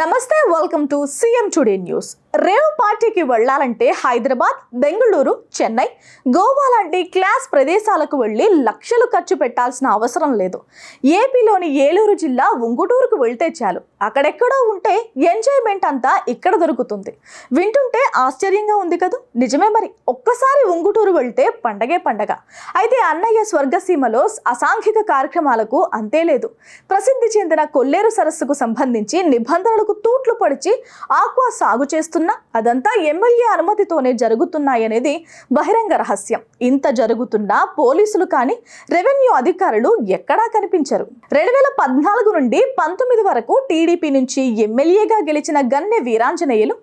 నమస్తే welcome to CM today news rave పార్టీకి వెళ్ళాలంటే హైదరాబాద్ బెంగళూరు చెన్నై గోవా లాంటి క్లాస్ ప్రదేశాలకు వెళ్ళి లక్షలు ఖర్చు పెట్టాల్సిన అవసరం లేదు. ఏపీలోని ఏలూరు జిల్లా ఉంగుటూరుకు వెళ్తే చాలు. అక్కడెక్కడో ఉంటే ఎంజాయ్మెంట్ అంతా ఇక్కడ దొరుకుతుంది. వింటుంటే ఆశ్చర్యంగా ఉంది కదా? నిజమే మరి. ఒక్కసారి ఉంగుటూరు వెళ్తే పండగే పండగ. అయితే అన్నయ్య స్వర్గసీమలో అసాంఘిక కార్యక్రమాలకు అంతే లేదు. ప్రసిద్ధి చెందిన కొల్లేరు సరస్సుకు సంబంధించి నిబంధనలకు తూట్లు పడిచి ఆక్వా సాగు చేస్తున్నా అదంతా ఎమ్మెల్యే అనుమతితోనే జరుగుతున్నాయనేది బహిరంగ రహస్యం. ఇంత జరుగుతున్నా పోలీసులు కానీ రెవెన్యూ అధికారులు ఎక్కడా కనిపించరు. రెండు వేల పద్నాలుగు నుండి పంతొమ్మిది వరకు టీడీపీ నుంచి ఎమ్మెల్యేగా గెలిచిన గన్నె వీరాంజనేయులు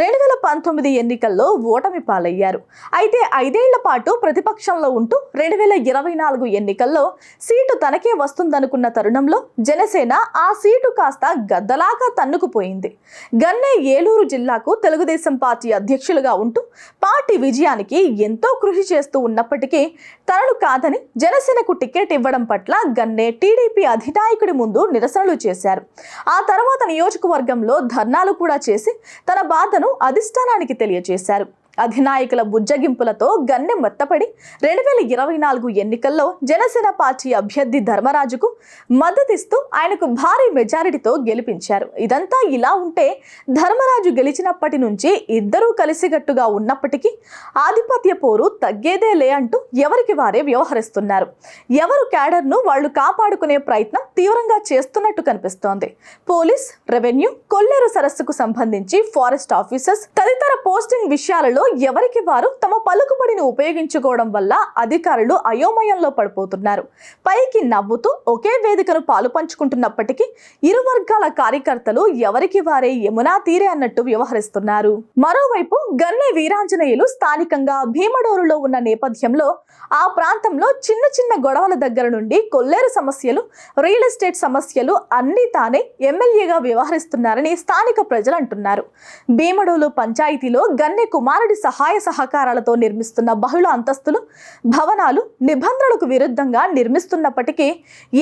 రెండు వేల పంతొమ్మిది ఎన్నికల్లో ఓటమి పాలయ్యారు. అయితే ఐదేళ్ళ పాటు ప్రతిపక్షంలో ఉంటూ రెండు వేల ఇరవై నాలుగు ఎన్నికల్లో సీటు తనకే వస్తుందనుకున్న తరుణంలో జనసేన ఆ సీటు కాస్త గద్దలాగా తన్నుకుపోయింది. గన్నె ఏలూరు జిల్లాకు తెలుగుదేశం పార్టీ అధ్యక్షులుగా ఉంటూ పార్టీ విజయానికి ఎంతో కృషి చేస్తూ ఉన్నప్పటికీ తనను కాదని జనసేనకు టికెట్ ఇవ్వడం పట్ల గన్నే టీడీపీ అధినాయకుడి ముందు నిరసనలు చేశారు. ఆ తర్వాత నియోజకవర్గంలో ధర్నాలు కూడా చేసి తన బాధను అధిష్టానానికి తెలియజేశారు. అధినాయకుల బుజ్జగింపులతో గన్నె మెత్తపడి రెండు వేల ఇరవై నాలుగు ఎన్నికల్లో జనసేన పార్టీ అభ్యర్థి ధర్మరాజుకు మద్దతిస్తూ ఆయనకు భారీ మెజారిటీతో గెలిపించారు. ఇదంతా ఇలా ఉంటే ధర్మరాజు గెలిచినప్పటి నుంచి ఇద్దరూ కలిసిగట్టుగా ఉన్నప్పటికీ ఆధిపత్య పోరు తగ్గేదే లే అంటూ ఎవరికి వారే వ్యవహరిస్తున్నారు. ఎవరు క్యాడర్ను వాళ్ళు కాపాడుకునే ప్రయత్నం తీవ్రంగా చేస్తున్నట్టు కనిపిస్తోంది. పోలీస్ రెవెన్యూ కొల్లేరు సరస్సుకు సంబంధించి ఫారెస్ట్ ఆఫీసర్స్ తదితర పోస్టింగ్ విషయాలలో ఎవరికి వారు తమ పలుకుబడిని ఉపయోగించుకోవడం వల్ల అధికారులు అయోమయంలో పడిపోతున్నారు. పైకి నవ్వుతూ ఒకే వేదికను పాలు పంచుకుంటున్నప్పటికీ ఇరు వర్గాల కార్యకర్తలు ఎవరికి వారే యమునా తీరే అన్నట్టు వ్యవహరిస్తున్నారు. మరోవైపు గన్నె వీరాంజనేయులు స్థానికంగా భీమడోరులో ఉన్న నేపథ్యంలో ఆ ప్రాంతంలో చిన్న చిన్న గొడవల దగ్గర నుండి కొల్లేరు సమస్యలు రియల్ ఎస్టేట్ సమస్యలు అన్నీ తానే ఎమ్మెల్యేగా వ్యవహరిస్తున్నారని స్థానిక ప్రజలు అంటున్నారు. భీమడోలు పంచాయతీలో గన్నె కుమారుడి సహాయ సహకారాలతో నిర్మిస్తున్న బహుళ అంతస్తులు భవనాలు నిబంధనలకు విరుద్ధంగా నిర్మిస్తున్నప్పటికీ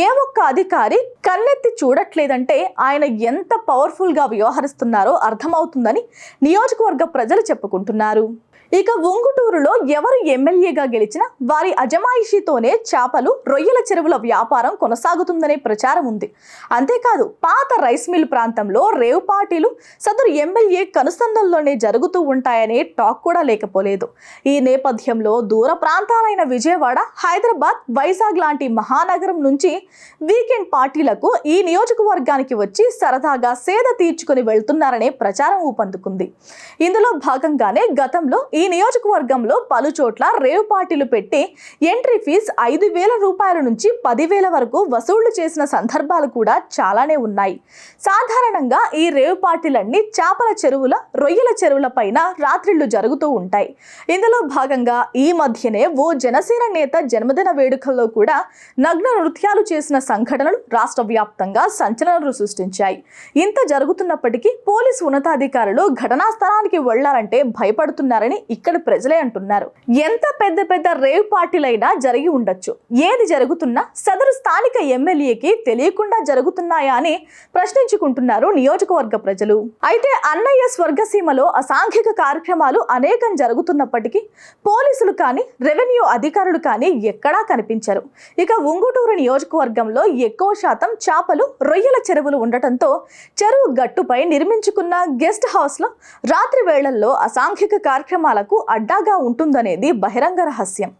ఏ ఒక్క అధికారి కన్నెత్తి చూడట్లేదంటే ఆయన ఎంత పవర్ఫుల్గా వ్యవహరిస్తున్నారో అర్థమవుతుందని నియోజకవర్గ ప్రజలు చెప్పుకుంటున్నారు. ఇక ఉంగుటూరులో ఎవరు ఎమ్మెల్యేగా గెలిచినా వారి అజమాయిషీతోనే చేపలు రొయ్యల చెరువుల వ్యాపారం కొనసాగుతుందనే ప్రచారం ఉంది. అంతేకాదు పాత రైస్ మిల్ ప్రాంతంలో రేవు పార్టీలు సదరు ఎమ్మెల్యే కనుసంధంలోనే జరుగుతూ ఉంటాయనే టాక్ కూడా లేకపోలేదు. ఈ నేపథ్యంలో దూర ప్రాంతాలైన విజయవాడ హైదరాబాద్ వైజాగ్ లాంటి మహానగరం నుంచి వీకెండ్ పార్టీలకు ఈ నియోజకవర్గానికి వచ్చి సరదాగా సేద తీర్చుకుని వెళ్తున్నారనే ప్రచారం ఊపందుకుంది. ఇందులో భాగంగానే గతంలో ఈ ఈ నియోజకవర్గంలో పలు చోట్ల రేవ్ పార్టీలు పెట్టి ఎంట్రీ ఫీజ్ ఐదు వేల రూపాయల నుంచి పదివేల వరకు వసూళ్ళు చేసిన సందర్భాలు కూడా చాలానే ఉన్నాయి. సాధారణంగా ఈ రేవ్ పార్టీలన్నీ చేపల చెరువుల రొయ్యల చెరువుల పైన రాత్రిళ్ళు జరుగుతూ ఉంటాయి. ఇందులో భాగంగా ఈ మధ్యనే ఓ జనసేన నేత జన్మదిన వేడుకల్లో కూడా నగ్న నృత్యాలు చేసిన సంఘటనలు రాష్ట్ర వ్యాప్తంగా సంచలనాలు సృష్టించాయి. ఇంత జరుగుతున్నప్పటికీ పోలీసు ఉన్నతాధికారులు ఘటనా స్థలానికి వెళ్ళాలంటే భయపడుతున్నారని ఇక్కడ ప్రజలే అంటున్నారు. ఎంత పెద్ద పెద్ద రేవ్ పార్టీలైనా జరిగి ఉండొచ్చు. ఏది జరుగుతున్నా సదరు స్థానిక ఎమ్మెల్యేకి తెలియకుండా జరుగుతున్నాయా అని ప్రశ్నించుకుంటున్నారు నియోజకవర్గ ప్రజలు. అయితే అన్నయ్య స్వర్గసీమలో అసాంఘిక కార్యక్రమాలు అనేకం జరుగుతున్నప్పటికీ పోలీసులు కానీ రెవెన్యూ అధికారులు కానీ ఎక్కడా కనిపించరు. ఇక ఉంగుటూరు నియోజకవర్గంలో ఎక్కువ శాతం చేపలు రొయ్యల చెరువులు ఉండటంతో చెరువు గట్టుపై నిర్మించుకున్న గెస్ట్ హౌస్లో రాత్రి వేళల్లో అసాంఘిక కార్యక్రమాల కార్యక్రమాలకు అడ్డాగా ఉంటుందనేది బహిరంగ రహస్యం.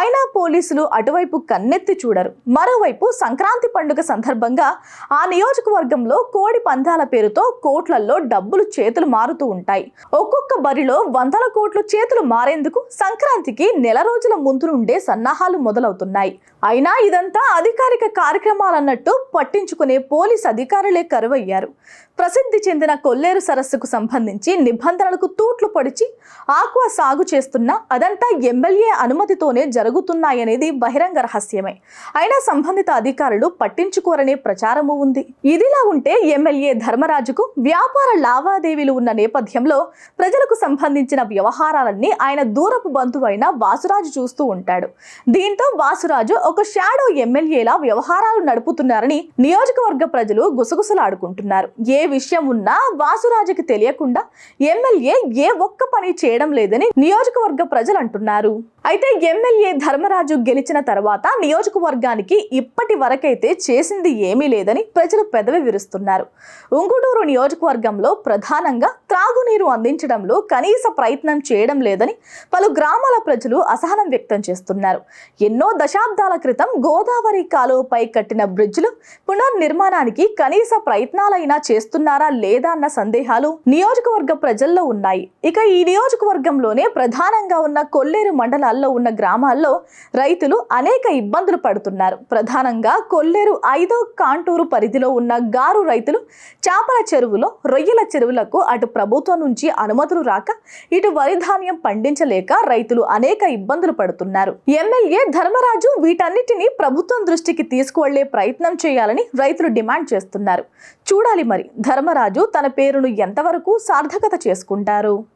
అయినా పోలీసులు అటువైపు కన్నెత్తి చూడరు. మరోవైపు సంక్రాంతి పండుగ సందర్భంగా ఆ నియోజకవర్గంలో కోడి పందాల పేరుతో కోట్లల్లో డబ్బులు చేతులు మారుతూ ఉంటాయి. ఒక్కొక్క బరిలో వందల కోట్లు చేతులు మారేందుకు సంక్రాంతికి నెల రోజుల ముందు నుండే సన్నాహాలు మొదలవుతున్నాయి. అయినా ఇదంతా అధికారిక కార్యక్రమాలన్నట్టు పట్టించుకునే పోలీస్ అధికారులే కరువయ్యారు. ప్రసిద్ధి చెందిన కొల్లేరు సరస్సుకు సంబంధించి నిబంధనలకు తూట్లు పొడిచి ఆక్వా సాగు చేస్తున్నా అదంతా ఎమ్మెల్యే అనుమతితోనే జరుగుతున్నాయనేది బహిరంగ రహస్యమే. అయినా సంబంధిత అధికారులు పట్టించుకోరనే ప్రచారము ఉంది. ఇదిలా ఉంటే ఎమ్మెల్యే ధర్మరాజుకు వ్యాపార లావాదేవీలు ఉన్న నేపథ్యంలో ప్రజలకు సంబంధించిన వ్యవహారాలన్నీ ఆయన దూరపు బంధువైన వాసురాజు చూస్తూ ఉంటాడు. దీంతో వాసురాజు ఒక షాడో ఎమ్మెల్యేలా వ్యవహారాలు నడుపుతున్నారని నియోజకవర్గ ప్రజలు గుసగుసలాడుకుంటున్నారు. ఏ విషయం ఉన్నా వాసురాజుకి తెలియకుండా ఎమ్మెల్యే ఏ ఒక్క పని చేయడం లేదని నియోజకవర్గ ప్రజలు అంటున్నారు అయితే ఎమ్మెల్యే ధర్మరాజు గెలిచిన తర్వాత నియోజకవర్గానికి ఇప్పటి వరకైతే చేసింది ఏమీ లేదని ప్రజలు పెదవి విరుస్తున్నారు. ఉంగుటూరు నియోజకవర్గంలో ప్రధానంగా త్రాగునీరు అందించడంలో కనీస ప్రయత్నం చేయడం లేదని పలు గ్రామాల ప్రజలు అసహనం వ్యక్తం చేస్తున్నారు. ఎన్నో దశాబ్దాల క్రితం గోదావరి కాలువపై కట్టిన బ్రిడ్జ్లు పునర్నిర్మాణానికి కనీస ప్రయత్నాలైనా చేస్తున్నారా లేదా అన్న సందేహాలు నియోజకవర్గ ప్రజల్లో ఉన్నాయి. ఇక ఈ నియోజకవర్గంలోనే ప్రధానంగా ఉన్న కొల్లేరు మండలాల్లో ఉన్న గ్రామాల్లో రైతులు అనేక ఇబ్బందులు పడుతున్నారు. ప్రధానంగా కొల్లేరు ఐదో కాంటూరు పరిధిలో ఉన్న గారు రైతులు చేపల చెరువులో రొయ్యల చెరువులకు అటు ప్రభుత్వం నుంచి అనుమతులు రాక ఇటు వరి ధాన్యం పండించలేక రైతులు అనేక ఇబ్బందులు పడుతున్నారు. ఎమ్మెల్యే ధర్మరాజు వీటన్నిటిని ప్రభుత్వం దృష్టికి తీసుకువెళ్ళే ప్రయత్నం చేయాలని రైతులు డిమాండ్ చేస్తున్నారు. చూడాలి మరి ధర్మరాజు తన పేరును ఎంతవరకు సార్థకత చేసుకుంటారు?